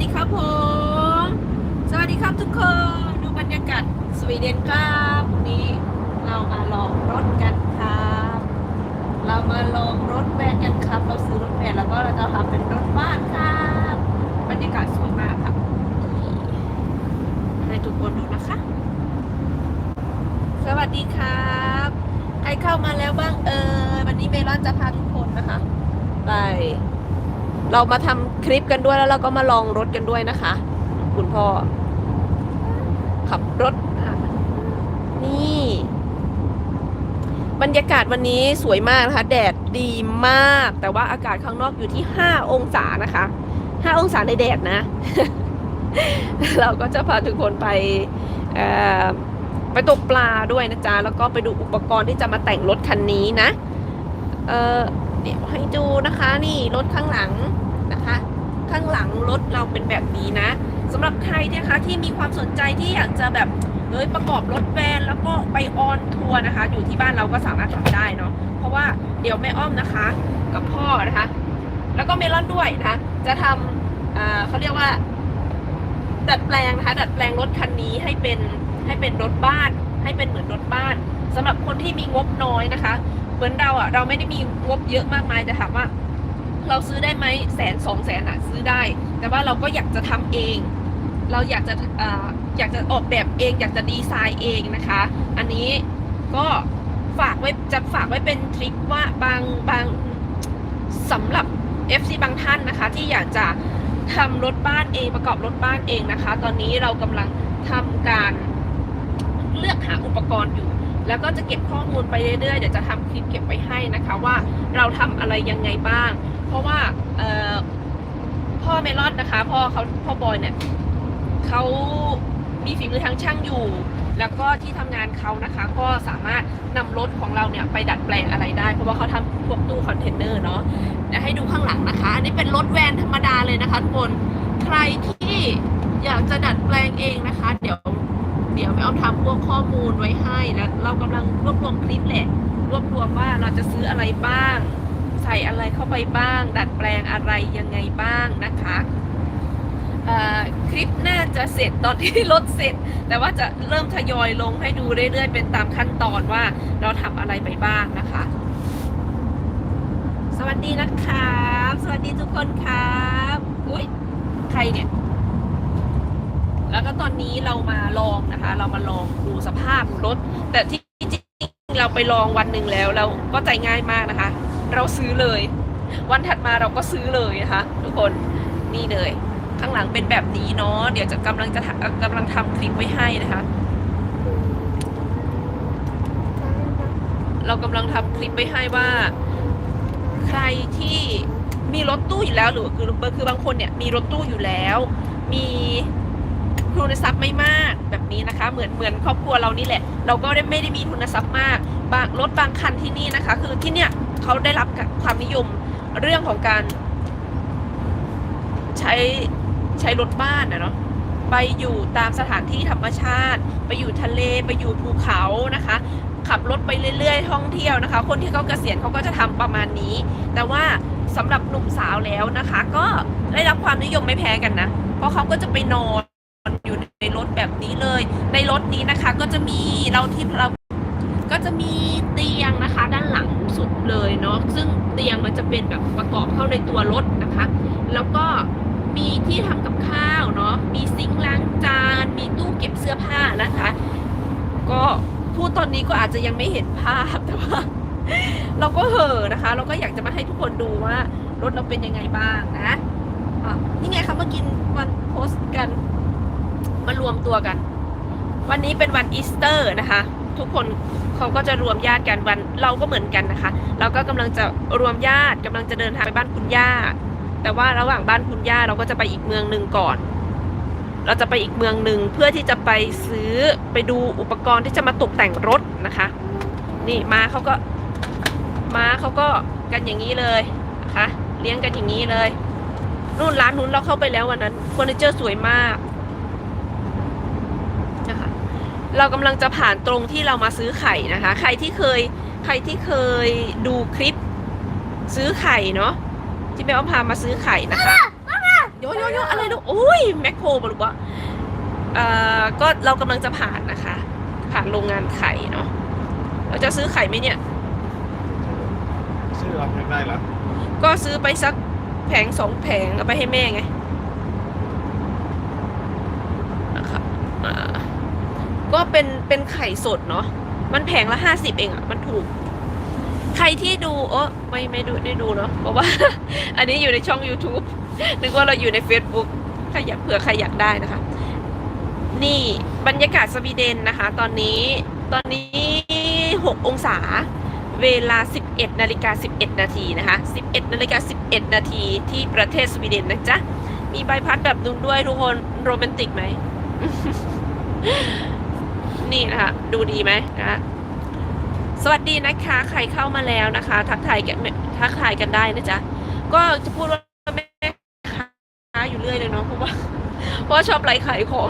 ดีครับผม สวัสดีครับทุกคน ดูบรรยากาศสวีเดนครับวันนี้เรามาลองรถกันครับ เรามาลองรถแวนกันครับ เราซื้อรถแวนแล้วก็เราจะทำเป็นรถบ้านครับบรรยากาศสวยมากครับให้ทุกคนดูนะคะ สวัสดีครับ ใครเข้ามาแล้วบ้างเออวันนี้เมลอนจะพาทุกคนนะคะ ไป เรามาทำคลิปกันด้วยแล้วเราก็มาลองรถกันด้วยนะคะ คุณพ่อ ขับรถ นี่ บรรยากาศวันนี้สวยมากนะคะ แดดดีมาก แต่ว่าอากาศข้างนอกอยู่ที่ 5 องศานะคะ5องศาในแดดนะ เราก็จะพาทุกคนไปไปตกปลาด้วยนะจ๊ะ แล้วก็ไปดูอุปกรณ์ที่จะมาแต่งรถคันนี้นะ เออ เดี๋ยวให้ดูนะคะนี่รถข้างหลังนะคะ ข้างหลังรถเราเป็นแบบนี้นะสำหรับใครนะคะที่มีความสนใจที่อยากจะแบบเอ้ยประกอบรถแวนแล้วก็ไปออนทัวร์นะคะ อยู่ที่บ้านเราก็สามารถทำได้เนาะเพราะว่าเดี๋ยวแม่อ้อมนะคะ กับพ่อนะคะ แล้วก็เมลอนด้วยนะคะจะทำอ่าเขาเรียกว่า ดัดแปลงนะคะ ดัดแปลงรถคันนี้ให้เป็นให้เป็นรถบ้าน ให้เป็นเหมือนรถบ้านสำหรับคนที่มีงบน้อยนะคะ เหมือนเราอะเราไม่ได้มีงบเยอะมากมายแต่ถามว่า เราซื้อได้ไหมแสนสองแสนอะซื้อได้ แต่ว่าเราก็อยากจะทำเอง เราอยากจะเอ่ออยากจะออกแบบเอง อยากจะดีไซน์เองนะคะ อันนี้ก็ฝากไว้จะฝากไว้เป็นทริคว่าบางบางสำหรับ FC บางท่านนะคะ ที่อยากจะทำรถบ้านเองประกอบรถบ้านเองนะคะ ตอนนี้เรากำลังทำการเลือกหาอุปกรณ์อยู่ แล้วก็จะเก็บข้อมูลไปเรื่อยๆ เดี๋ยวจะทำคลิปเก็บไว้ให้นะคะว่าเราทำอะไรยังไงบ้าง เพราะว่าพ่อเมลอนนะคะ พ่อเขาพ่อบอยเนี่ยเขามีฝีมือทางช่างอยู่ แล้วก็ที่ทำงานเขานะคะ ก็สามารถนำรถของเราเนี่ยไปดัดแปลงอะไรได้ เพราะว่าเขาทำพวกตู้คอนเทนเนอร์เนาะเดี๋ยวให้ดูข้างหลังนะคะ อันนี้เป็นรถแวนธรรมดาเลยนะคะทุกคน ใครที่อยากจะดัดแปลงเองนะคะ เดี๋ยว เดี๋ยวไปเอาทำพวกข้อมูลไว้ให้แล้วเรากำลังรวบรวมคลิปแหละรวบรวมว่าเราจะซื้ออะไรบ้าง ใส่อะไรเข้าไปบ้าง ดัดแปลงอะไรยังไงบ้างนะคะคลิปน่าจะเสร็จตอนที่รถเสร็จ แต่ว่าจะเริ่มทยอยลงให้ดูเรื่อยๆ เป็นตามขั้นตอนว่าเราทำอะไรไปบ้างนะคะ สวัสดีนะครับ สวัสดีทุกคนครับ อุ้ยใครเนี่ย แล้วก็ตอนนี้เรามาลองนะคะ เรามาลองดูสภาพรถ แต่ที่จริงเราไปลองวันหนึ่งแล้วเราก็ใจง่ายมากนะคะ เราซื้อเลย วันถัดมาเราก็ซื้อเลยนะคะ ทุกคนนี่เลย ข้างหลังเป็นแบบนี้เนาะเดี๋ยวจะกำลังจะกำลังทำคลิปไว้ให้นะคะ เรากำลังทำคลิปไว้ให้ว่า ใครที่มีรถตู้อยู่แล้วหรือคือคือบางคนเนี่ยมีรถตู้อยู่แล้ว มี ทุนทรัพย์ไม่มากแบบนี้นะคะ เหมือนเหมือนครอบครัวเรานี่แหละ เราก็ได้ไม่ได้มีทุนทรัพย์มาก บางรถบางคันที่นี่นะคะ คือที่เนี่ยเขาได้รับความนิยมเรื่องของการ ใช้ใช้รถบ้านนะเนาะไปอยู่ตามสถานที่ธรรมชาติ ไปอยู่ทะเลไปอยู่ภูเขานะคะ ขับรถไปเรื่อยๆ ท่องเที่ยวนะคะ คนที่เขาเกษียณเขาก็จะทำประมาณนี้ แต่ว่าสำหรับหนุ่มสาวแล้วนะคะ ก็ได้รับความนิยมไม่แพ้กันนะ เพราะเขาก็จะไปนอน อยู่ในรถแบบนี้เลย ในรถนี้นะคะก็จะมีเราที่เราก็จะมีเตียงนะคะ ด้านหลังสุดเลยเนาะซึ่งเตียงมันจะเป็นแบบประกอบเข้าในตัวรถนะคะ แล้วก็มีที่ทำกับข้าวเนาะมีซิงค์ล้างจาน มีตู้เก็บเสื้อผ้านะคะ ก็พูดตอนนี้ก็อาจจะยังไม่เห็นภาพแต่ว่าเราก็เห่อนะคะ เราก็อยากจะมาให้ทุกคนดูว่ารถเราเป็นยังไงบ้างนะะนี่ไงคะมากินวันโพสต์กัน มารวมตัวกัน วันนี้เป็นวันอีสเตอร์นะคะ ทุกคนเขาก็จะรวมญาติกันวันเราก็เหมือนกันนะคะ เราก็กำลังจะรวมญาติกำลังจะเดินทางไปบ้านคุณย่า แต่ว่าระหว่างบ้านคุณย่าเราก็จะไปอีกเมืองหนึ่งก่อน เราจะไปอีกเมืองหนึ่งเพื่อที่จะไปซื้อไปดูอุปกรณ์ที่จะมาตกแต่งรถนะคะ นี่มาเขาก็ม้าเขาก็กันอย่างนี้เลยนะคะเลี้ยงกันอย่างนี้เลยนู่นร้านนู้นเราเข้าไปแล้ววันนั้นเฟอร์นิเจอร์สวยมากนะคะ เรากำลังจะผ่านตรงที่เรามาซื้อไข่นะคะ ใครที่เคยใครที่เคยดูคลิปซื้อไข่เนาะที่แม่อ้อมพามาซื้อไข่นะคะโยโยโยอะไรลูกโอ้ยแมคโครบลูกว่าเอ่อก็เรากำลังจะผ่านนะคะ ผ่านโรงงานไข่เนาะเราจะซื้อไข่ไหมเนี่ย ซื้อเอาได้เหรอก็ซื้อไปสักแผงสองแผงเอาไปให้แม่ไงนะครับอ่า ก็เป็นเป็นไข่สดเนาะมันแผงละห้าสิบเองอะ่ะมันถูก ใครที่ดูเออไม่ไม่ดูได้ดูเนาะเพราะว่า อันนี้อยู่ในช่อง YouTube นึกว่าเราอยู่ใน Facebook ใครอยากเผื่อใครอยากได้นะคะ นี่บรรยากาศสวีเดนนะคะ ตอนนี้ตอนนี้6องศาเวลา 11นาฬิกา11 นาทีนะคะ 11นาฬิกา11 นาทีที่ประเทศสวีเดนนะจ๊ะ มีใบพัดแบบนุ่นด้วยทุกคนโรแมนติกไหม นี่นะคะดูดีไหมนะสวัสดีนะคะ ใครเข้ามาแล้วนะคะ ทักทายกันทักทายกันได้นะจ๊ะก็จะพูดว่าแม่ค้าอยู่เรื่อยเลยเนาะเพราะว่าเพราะาชอบไลฟ์ขายของ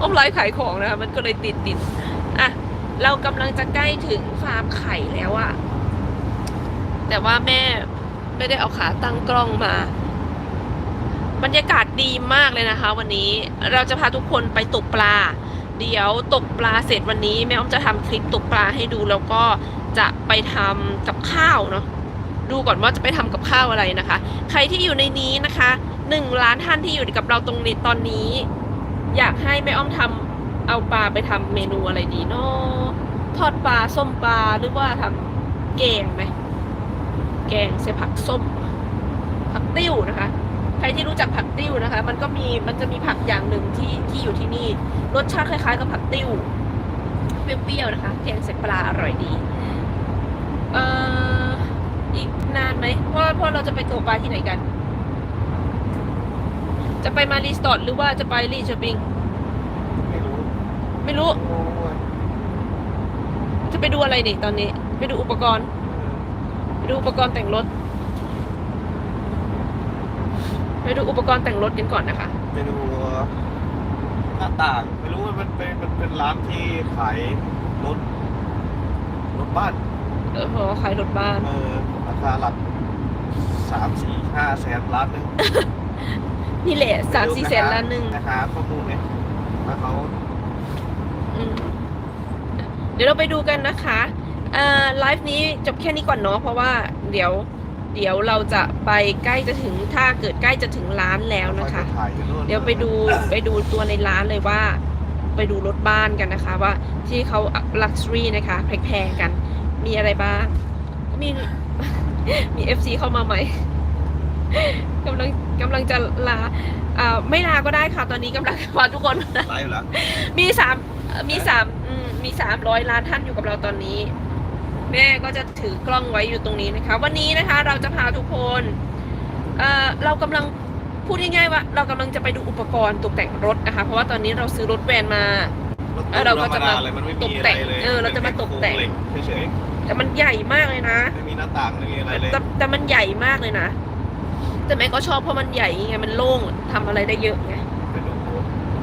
อ้อมไลฟ์ขายของนะคะมันก็เลยติดติดอะเรากำลังจะใกล้ถึงฟาร์มไข่แล้วอะแต่ว่าแม่ไม่ได้เอาขาตั้งกล้องมา บรรยากาศดีมากเลยนะคะ วันนี้เราจะพาทุกคนไปตกปลา เดี๋ยวตกปลาเสร็จวันนี้แม่อ้อมจะทำคลิปตกปลาให้ดูแล้วก็จะไปทำกับข้าวเนาะดูก่อนว่าจะไปทำกับข้าวอะไรนะคะ ใครที่อยู่ในนี้นะคะหนึ่งล้านท่านที่อยู่กับเราตรงนี้ตอนนี้ อยากให้แม่อ้อมทำเอาปลาไปทำเมนูอะไรดีเนาะทอดปลาส้มปลาหรือว่าทำแกงไหมแกงใส่ผักส้มผักติ้วนะคะ ใครที่รู้จักผักติ้วนะคะ มันก็มีมันจะมีผักอย่างหนึ่งที่ที่อยู่ที่นี่ รสชาติคล้ายๆ กับผักติ้วเปรี้ยวๆนะคะแกงใส่ปลาอร่อยดีเอ่ออีกนานไหมเพราะเพราะเราจะไปตกปลาที่ไหนกัน จะไปมารีสอร์ทหรือว่าจะไปรีชอปปิ้งไม่รู้ ไม่รู้โอ้ยจะไปดูอะไรนี่ตอนนี้ ไปดูอุปกรณ์ ไปดูอุปกรณ์แต่งรถ ไปดูอุปกรณ์แต่งรถกันก่อนนะคะ ไปดูหน้าต่างไม่รู้ว่ามันเป็นมันเป็นร้านที่ขายรถรถบ้าน เออพอขายรถบ้าน เออราคาหลักสามสี่ห้าแสนล้านหนึ่งนี่แหละสามสี่แสนล้านหนึ่งนะคะข้อมูลเนี่ยแล้วเขาอืมเดี๋ยวเราไปดูกันนะคะเอ่อไลฟ์นี้จบแค่นี้ก่อนเนาะเพราะว่าเดี๋ยว เดี๋ยวเราจะไปใกล้จะถึงถ้าเกิดใกล้จะถึงร้านแล้วนะคะถ่ายอยู่นู่นเดี๋ยวไปดูไปดูตัวในร้านเลยว่า ไปดูรถบ้านกันนะคะ ว่าที่เขา luxury นะคะแพงๆกัน มีอะไรบ้างก็มีมี FC เข้ามาใหม่กำลังกำลังจะลาอ่าไม่ลาก็ได้ค่ะ ตอนนี้กำลังพาทุกคนไลฟ์เหรอมีสามเอ่อมีสามอืมมีสามร้อยล้านท่านอยู่กับเราตอนนี้ แม่ก็จะถือกล้องไว้อยู่ตรงนี้นะคะ วันนี้นะคะเราจะพาทุกคนเอ่อเรากำลังพูดง่ายๆว่า เรากำลังจะไปดูอุปกรณ์ตกแต่งรถนะคะ เพราะว่าตอนนี้เราซื้อรถแวนมาเออเราก็จะมาเลยนไตกแต่งอะไรลยเออเราจะมาตกแต่งเหล็เฉยแต่มันใหญ่มากเลยนะๆไม่มีหน้าต่างไม่มีอะไรเลยแต่แต่มันใหญ่มากเลยนะ แต่แม่ก็ชอบเพราะมันใหญ่ไงมันโล่งทำอะไรได้เยอะไงเป็นโอ้โห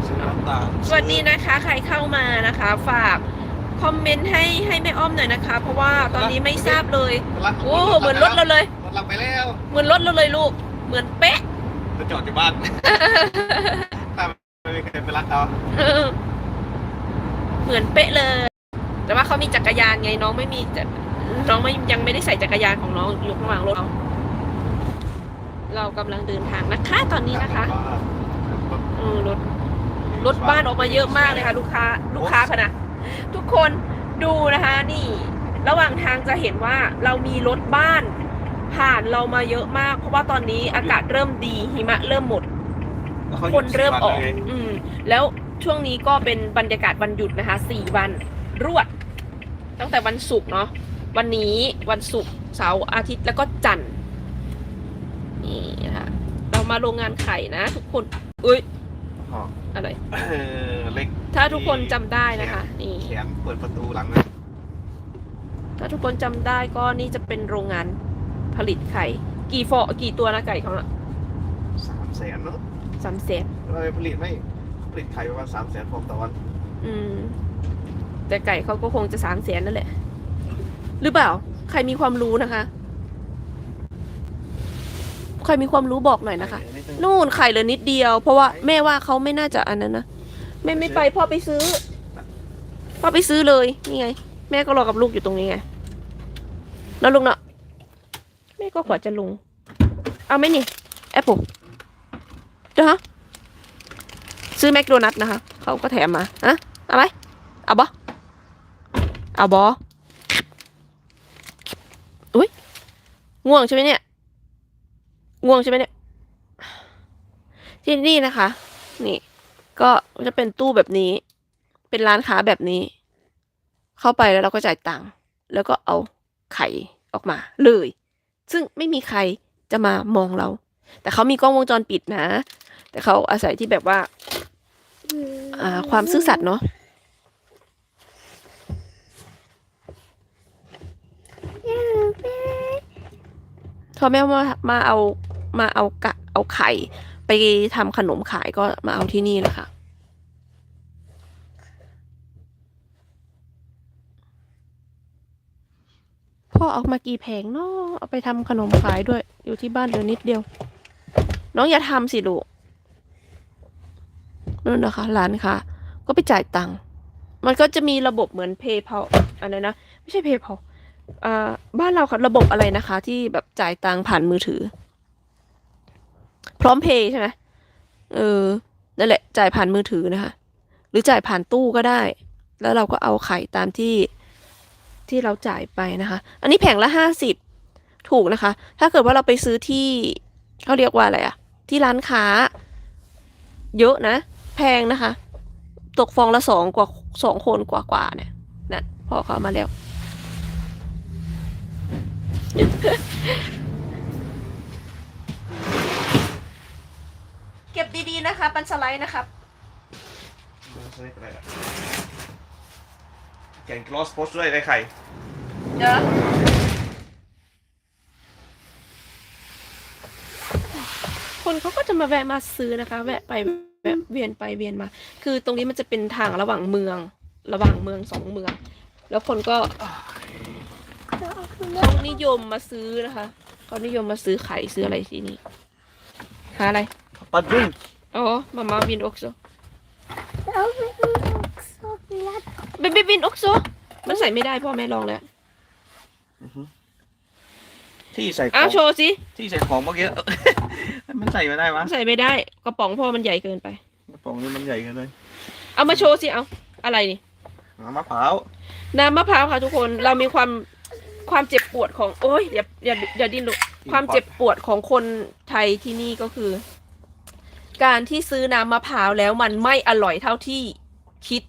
ซื้อหน้าต่างสวัสดีนะคะ ใครเข้ามานะคะ ฝาก คอมเมนต์ให้ให้แม่อ้อมหน่อยนะคะ เพราะว่าตอนนี้ไม่ทราบเลย โอ้เหมือนรถเราเลย รถเราไปแล้ว เหมือนรถเราเลยลูก เหมือนเป๊ะจะจอดอยู่บ้านถ้าไม่มีใครไปรักเขาเออเหมือนเป๊ะเลย แต่ว่าเขามีจักรยานไงน้องไม่มีจะน้องไม่ยังไม่ได้ใส่จักรยานของน้องอยู่ข้างหลังรถเราเรากำลังเดินทางนะคะ ตอนนี้นะคะเออรถรถบ้านออกมาเยอะมากเลยค่ะ ลูกค้า ลูกค้าคณะ ทุกคนดูนะคะนี่ ระหว่างทางจะเห็นว่าเรามีรถบ้าน ผ่านเรามาเยอะมาก เพราะว่าตอนนี้อากาศเริ่มดีหิมะเริ่มหมด คนเริ่มออก อืม แล้วช่วงนี้ก็เป็นบรรยากาศวันหยุดนะคะสี่วันรวด ตั้งแต่วันศุกร์เนาะวันนี้วันศุกร์เสาร์อาทิตย์แล้วก็จันทร์นี่นะคะเรามาโรงงานไข่นะ ทุกคนอุ้ยอ๋ออะไรเออเล็ก ถ้าทุกคนจำได้นะคะ นี่ แขนเปิดประตูหลังนะถ้าทุกคนจำได้ก็นี่จะเป็นโรงงานผลิตไข่ กี่ฟองกี่ตัวนะไก่เขาละสามแสนเนาะสามแสนเราผลิตไม่ผลิตไข่ประมาณสามแสนฟองต่อวันอืม แต่ไก่เขาก็คงจะสามแสนนั่นแหละ หรือเปล่า ใครมีความรู้นะคะ ใครมีความรู้บอกหน่อยนะคะ ไข่อันนี้ตึงนู่นไข่เหลือนิดเดียว เพราะว่าแม่ว่าเขาไม่น่าจะอันนั้นนะ แม่ไม่ไปพ่อไปซื้อ พ่อไปซื้อเลยนี่ไง แม่ก็รอกับลูกอยู่ตรงนี้ไงแล้วลุงเนาะแม่ก็ขวาจะลุง เอาไหมนี่แอปเปิลเดี๋ยวฮะซื้อแมคโดนัทนะคะเขาก็แถมมาอะเอาไหมเอาบอเอาบออุ้ยง่วงใช่ไหมเนี่ยง่วงใช่ไหมเนี่ยที่นี่นะคะ นี่ ก็จะเป็นตู้แบบนี้ เป็นร้านค้าแบบนี้ เข้าไปแล้วเราก็จ่ายตังค์แล้วก็เอาไข่ออกมาเลย ซึ่งไม่มีใครจะมามองเรา แต่เขามีกล้องวงจรปิดนะ แต่เขาอาศัยที่แบบว่าอ่าความซื่อสัตย์เนาะพอแม่มามาเอามาเอากะเอาไข่ ไปทำขนมขายก็มาเอาที่นี่แหละค่ะพ่อเอามากี่แผงเนาะเอาไปทำขนมขายด้วย อยู่ที่บ้านเหลือนิดเดียว น้องอย่าทำสิลูกนั่นนะคะร้านค่ะ ก็ไปจ่ายตังค์มันก็จะมีระบบเหมือน PayPal อะไรนะ ไม่ใช่ PayPal อ่าบ้านเราค่ะระบบอะไรนะคะ ที่แบบจ่ายตังค์ผ่านมือถือ พร้อมเพย์ใช่ไหมเออนั่นแหละจ่ายผ่านมือถือนะคะ หรือจ่ายผ่านตู้ก็ได้ แล้วเราก็เอาไข่ตามที่ที่เราจ่ายไปนะคะ อันนี้แผงละห้าสิบถูกนะคะ ถ้าเกิดว่าเราไปซื้อที่เขาเรียกว่าอะไรอะที่ร้านค้า เยอะนะ แพงนะคะ ตกฟองละสองกว่าสองคนกว่ากว่าเนี่ยนั่นพอเขามาแล้ว เก็บดีๆนะคะปันสไลด์นะครับแกนกลอสโพสด้วยได้ไข่เดี๋ยวคนเขาก็จะมาแวะมาซื้อนะคะ แวะไปแวะเวียนไปเวียนมา คือตรงนี้มันจะเป็นทางระหว่างเมือง ระหว่างเมืองสองเมือง แล้วคนก็เขานิยมมาซื้อนะคะเขานิยมมาซื้อไข่ซื้ออะไรที่นี่หาอะไร ปัดวิ่งอ๋อมามาวินอกโซเอาไปดูช็อกโกแลตเบบี้วินอกโซมันใส่ไม่ได้พ่อแม่ลองแล้วที่ใส่ขอ้าอวงโชว์สิที่ใส่ของเมื่อกี้ มันใส่ไม่ได้มะใส่ไม่ได้กระป๋องพ่อมันใหญ่เกินไป กระป๋องนี้มันใหญ่เกันเลยเอามาโชว์สิเอาอะไรนี่ น้ำมะพร้าวน้ำมะพร้าวค่ะทุกคนเรามีความความเจ็บปวดของโอ้ยอย่าอย่าอย่าดิ้นลุกความเจ็บปวดของคนไทยที่นี่ก็คือ การที่ซื้อน้ำมะพร้าวแล้วมันไม่อร่อยเท่าที่คิด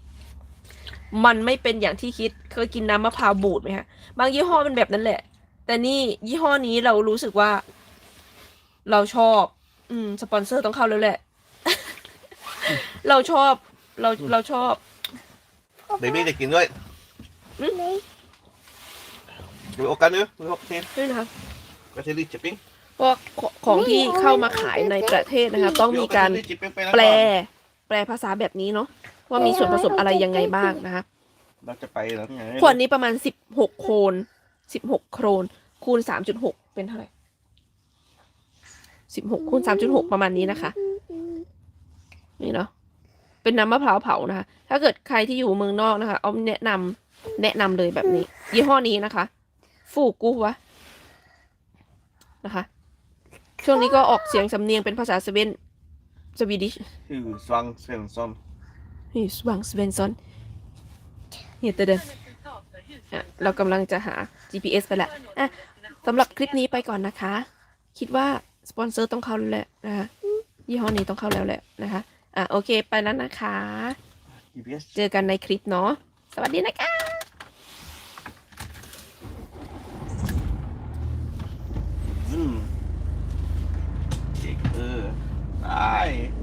มันไม่เป็นอย่างที่คิด เคยกินน้ำมะพร้าวบูดไหมฮะบางยี่ห้อเป็นแบบนั้นแหละ แต่นี่ยี่ห้อนี้เรารู้สึกว่า เราชอบ อืม สปอนเซอร์ต้องเข้าแล้วแหละ เราชอบ เราเราชอบเบบี้จะกินด้วยนี่ดูโอกันเนอะดูโอเคด้วยนะคะกระเทียมจิปปิ้ง เพราะของที่เข้ามาขายในประเทศนะคะ ต้องมีการจิปปิ้งไปนะแปล แปลภาษาแบบนี้เนาะว่ามีส่วนผสมอะไรยังไงบ้างนะคะเราจะไปแล้วไงขวดนี้ประมาณสิบหกโครนสิบหกโครนคูณสามจุดหกเป็นเท่าไหร่สิบหกคูณสามจุดหกประมาณนี้นะคะ นี่เนาะเป็นน้ำมะพร้าวเผานะคะ ถ้าเกิดใครที่อยู่เมืองนอกนะคะเอาแนะนำแนะนำเลยแบบนี้ ยี่ห้อนี้นะคะ ฟูกูวะนะคะ ช่วงนี้ก็ออกเสียงสำเนียงเป็นภาษาสเวนสวีดิชคือสวังเซนซอนนี่สวังสเวนซอนเฮียเตเดนอะเรากำลังจะหา GPS ไปแหละอะสำหรับคลิปนี้ไปก่อนนะคะ คิดว่าสปอนเซอร์ต้องเข้าแล้วแหละนะคะยี่ห้อนี้ต้องเข้าแล้วแหละนะคะ อะโอเคไปแล้วนะคะ GPS เจอกันในคลิปเนาะสวัสดีนะคะ Hi.